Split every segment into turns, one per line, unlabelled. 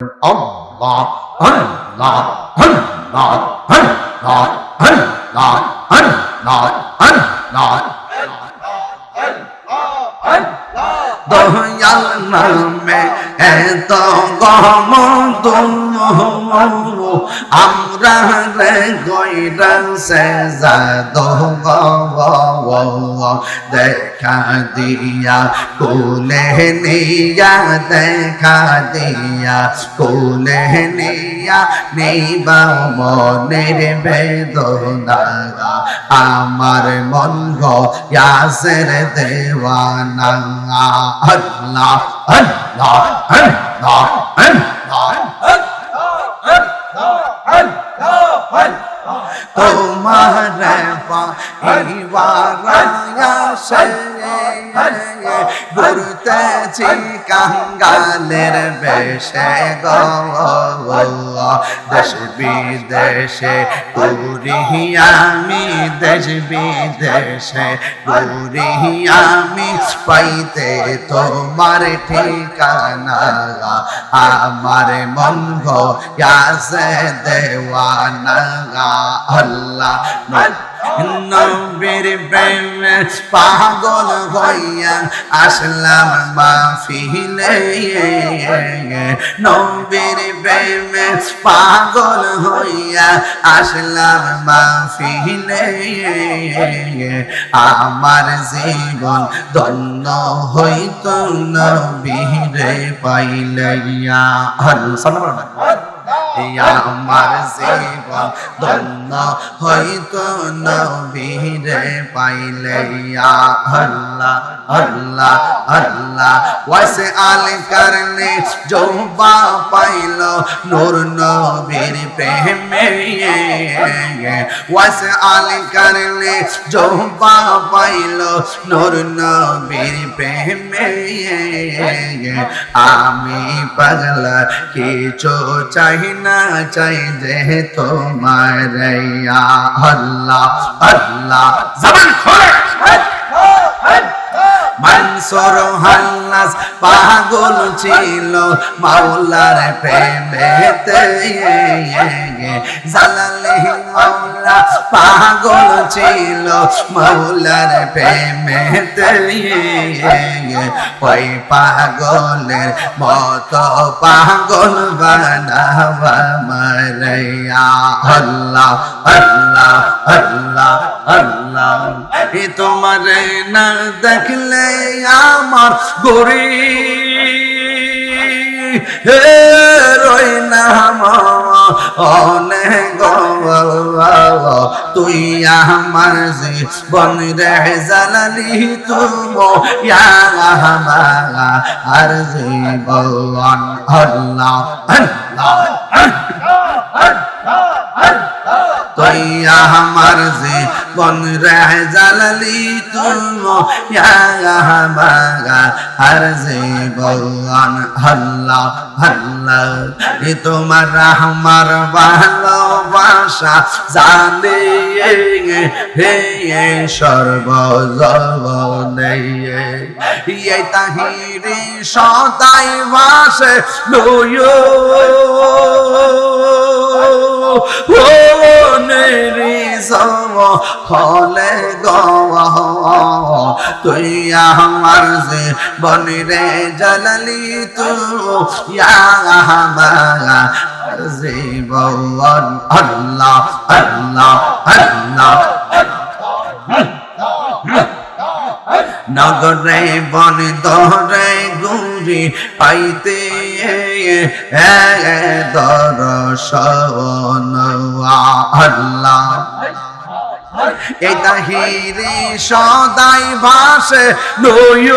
Allah, Allah, Allah, Allah, Allah, Allah, Allah. Dayal নামে এত গম আমরা রে গইরা সে দেখা দিয়া কোলে নিয়া দেখা দিয়া কোলে নিয়া নিবা মনের বেদনা আমার মন গো ইয়াসের দেওয়ানা আল্লাহ আল্লাহ তোমার ঘুরতেছি কাঙ্গালের বেশে গো দেশ বিদেশে ঘুরি দেশ বিদেশে ঘুরি পাইতে তোমার ঠিকানা। আমার মন গো দেওয়ানা আল্লাহ নবীর প্রেমে পাগল হইয়া আসলাম মাহফিলে। নবীর প্রেমে পাগল হইয়া আসলাম মাহফিলে। আমার জীবন ধন্য হইত নবীরে পাইলাইয়া। আমার জীবন ধন্য হইত নবীরে পাইলে আল্লাহ আল্লাহ আল্লাহ ওয়াসে আল করনে জোবা পাইল নূর নবীর প্রেমে ওয়াসে আল করনে জোবা পাইল নূর নবীর প্রেমে আমি পাগলা কিছু চাই না চাই যে তোমার আল্লাহ আল্লাহ জবান খোলে মানসর হাল্লাস পাগল ছিল, মাওলার প্রেমেতে জালালে মাওলা পাগল ছিল, মাওলার প্রেমেতে ওই পাগলের মত পাগল বানাবা মারাইয়া আল্লাহ আল্লাহ আল্লাহ আল্লাহ, এ তোমার না দেখলে আমার গরি হে রই না অনেক তুই আমার জীবন রে জালালি তুম আর জীবন আল্লাহ আল্লাহ। তুই আমার জীবন রে জালালি তুম আর জীবন আল্লাহ আল্লাহ, এ তোমার আমার ভালোবাসা জানে, হে সর্বজনে এই তাহিরি সদাই বাসে লয় হলে গওয়া তুই আমার যে বনিরে জালালি তু জীবন আল্লাহ আল্লাহ আল্লাহ। নগরে বন দরে গুরি পাইতে দর্শন, আল্লাহ। এই তাহিরি সদাই ভাসে নয়।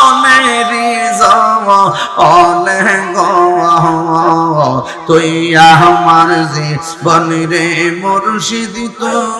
অনেরি জম অনেক তুই আমার জীবন রে মুর্শিদ